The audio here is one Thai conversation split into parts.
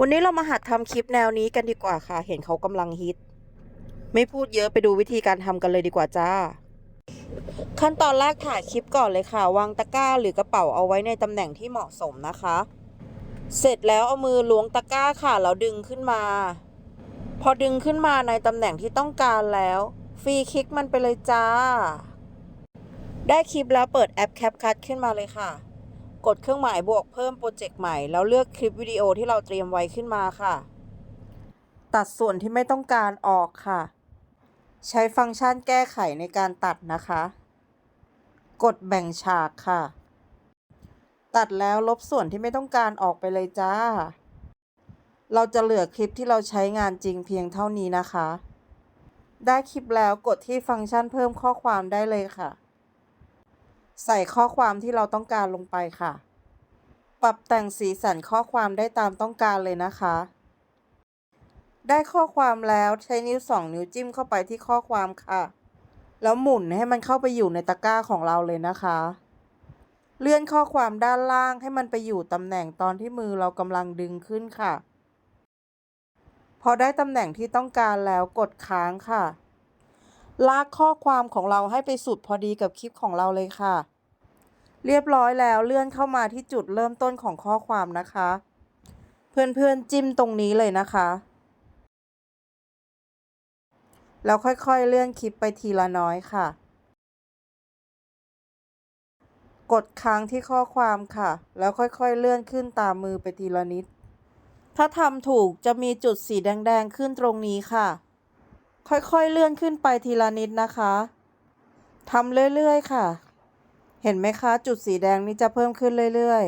วันนี้เรามาหัดทำคลิปแนวนี้กันดีกว่าค่ะ เห็นเขากำลังฮิต ไม่พูดเยอะไปดูวิธีการทำกันเลยดีกว่าจ้า ขั้นตอนแรกถ่ายคลิปก่อนเลยค่ะ วางตะกร้าหรือกระเป๋าเอาไว้ในตำแหน่งที่เหมาะสมนะคะ เสร็จแล้วเอามือล้วงตะกร้าค่ะแล้วดึงขึ้นมา พอดึงขึ้นมาในตำแหน่งที่ต้องการแล้ว ฟรีคลิกมันไปเลยจ้า ได้คลิปแล้วเปิดแอป CapCut ขึ้นมาเลยค่ะ กดเครื่องหมายบวกเพิ่มโปรเจกต์ใหม่ แล้วเลือกคลิปวิดีโอที่เราเตรียมไว้ขึ้นมาค่ะ ตัดส่วนที่ไม่ต้องการออกค่ะ ใช้ฟังก์ชันแก้ไขในการตัดนะคะ กดแบ่งฉากค่ะ ตัดแล้วลบส่วนที่ไม่ต้องการออกไปเลยจ้า เราจะเหลือคลิปที่เราใช้งานจริงเพียงเท่านี้นะคะ ได้คลิปแล้วกดที่ฟังก์ชันเพิ่มข้อความได้เลยค่ะ ใส่ข้อความที่เราต้องการลงไปค่ะ ปรับแต่งสีสันข้อความได้ตามต้องการเลยนะคะ ได้ข้อความแล้วใช้นิ้วสองนิ้วจิ้มเข้าไปที่ข้อความค่ะ แล้วหมุนให้มันเข้าไปอยู่ในตะกร้าของเราเลยนะคะ เลื่อนข้อความด้านล่างให้มันไปอยู่ตำแหน่งตอนที่มือเรากำลังดึงขึ้นค่ะ พอได้ตำแหน่งที่ต้องการแล้วกดค้างค่ะ ลากข้อความของเราให้ไปสุดพอดีกับคลิปของเราเลยค่ะ เรียบร้อยแล้วเลื่อนเข้ามาที่จุดเริ่มต้นของข้อความนะคะ เพื่อนๆจิ้มตรงนี้เลยนะคะ แล้วค่อยๆเลื่อนคลิปไปทีละน้อยค่ะ กดค้างที่ข้อความค่ะ แล้วค่อยๆเลื่อนขึ้นตามมือไปทีละนิด ถ้าทำถูกจะมีจุดสีแดงๆขึ้นตรงนี้ค่ะ ค่อยๆเลื่อนขึ้นไปทีละนิดนะคะทำเรื่อยๆค่ะ เห็นไหมคะ จุดสีแดงนี้จะเพิ่มขึ้นเรื่อย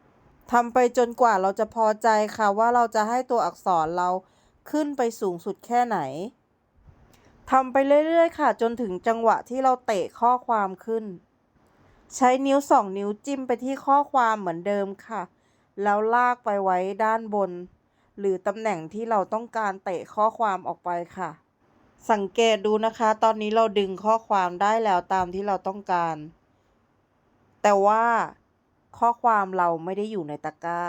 ๆทำไปจนกว่าเราจะพอใจค่ะว่าเราจะให้ตัวอักษรเราขึ้นไปสูงสุดแค่ไหนทำไปเรื่อยๆ ค่ะ จนถึงจังหวะที่เราเตะข้อความขึ้น ใช้นิ้วสองนิ้วจิ้มไปที่ข้อความเหมือนเดิมค่ะ แล้วลากไปไว้ด้านบน หรือตำแหน่งที่เราต้องการเตะข้อความออกไปค่ะ สังเกตดูนะคะ ตอนนี้เราดึงข้อความได้แล้วตามที่เราต้องการ แต่ว่าข้อความเราไม่ได้อยู่ในตะกร้า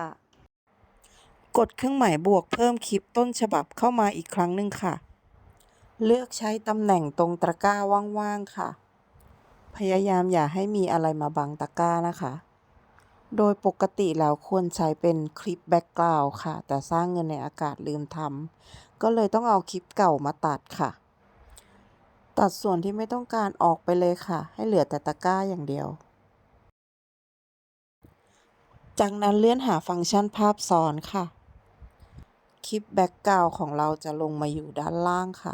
กดเครื่องหมายบวกเพิ่มคลิปต้นฉบับเข้ามาอีกครั้งหนึ่งค่ะ เลือกใช้ตำแหน่งตรงตะกร้าว่างๆค่ะ พยายามอย่าให้มีอะไรมาบังตะกร้านะคะ โดยปกติแล้วควรใช้เป็นคลิปแบ็กกราวด์ค่ะ แต่สร้างเงินในอากาศลืมทำก็เลยต้องเอาคลิปเก่ามาตัดค่ะ ตัดส่วนที่ไม่ต้องการออกไปเลยค่ะ ให้เหลือแต่ตะกร้าอย่างเดียว จากนั้นเลื่อนหาฟังก์ชันภาพซ้อนค่ะ คลิปแบ็กกราวของเราจะลงมาอยู่ด้านล่างค่ะ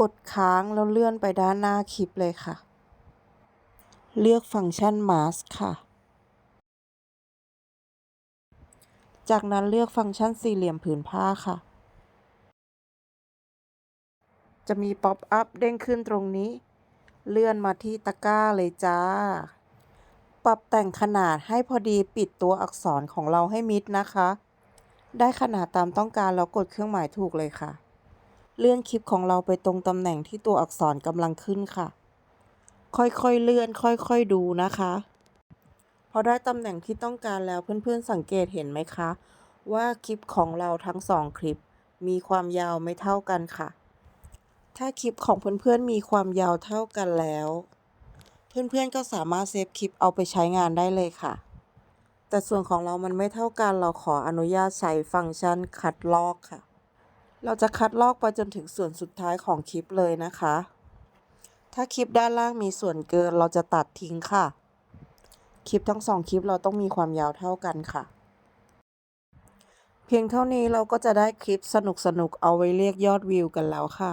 กดค้างแล้วเลื่อนไปด้านหน้าคลิปเลยค่ะ เลือกฟังก์ชัน Mask ค่ะ จากนั้นเลือกฟังก์ชันสี่เหลี่ยมผืนผ้าค่ะ จะมีป๊อปอัพเด้งขึ้นตรงนี้ เลื่อนมาที่ตะกร้าเลยจ้า ปรับแต่งขนาดให้พอดีปิดตัวอักษรของเราให้มิดนะคะ ได้ขนาดตามต้องการแล้วกดเครื่องหมายถูกเลยค่ะ เลื่อนคลิปของเราไปตรงตำแหน่งที่ตัวอักษรกำลังขึ้นค่ะ ค่อยๆเลื่อน ค่อยๆดูนะคะพอได้ตำแหน่งที่ต้องการแล้วเพื่อนๆสังเกตเห็นไหมคะ ว่าคลิปของเราทั้งสองคลิปมีความยาวไม่เท่ากันค่ะ ถ้าคลิปของเพื่อนๆมีความยาวเท่ากันแล้ว เพื่อนๆก็สามารถเซฟคลิปเอาไปใช้งานได้เลยค่ะ แต่ส่วนของเรามันไม่เท่ากันเราขออนุญาตใช้ฟังก์ชันคัดลอกค่ะ เราจะคัดลอกไปจนถึงส่วนสุดท้ายของคลิปเลยนะคะ ถ้าคลิปด้านล่างมีส่วนเกินเราจะตัดทิ้งค่ะ คลิปทั้งสองคลิปเราต้องมีความยาวเท่ากันค่ะเพียงเท่านี้เราก็จะได้คลิปสนุกๆ เอาไว้เรียกยอดวิวกันแล้วค่ะ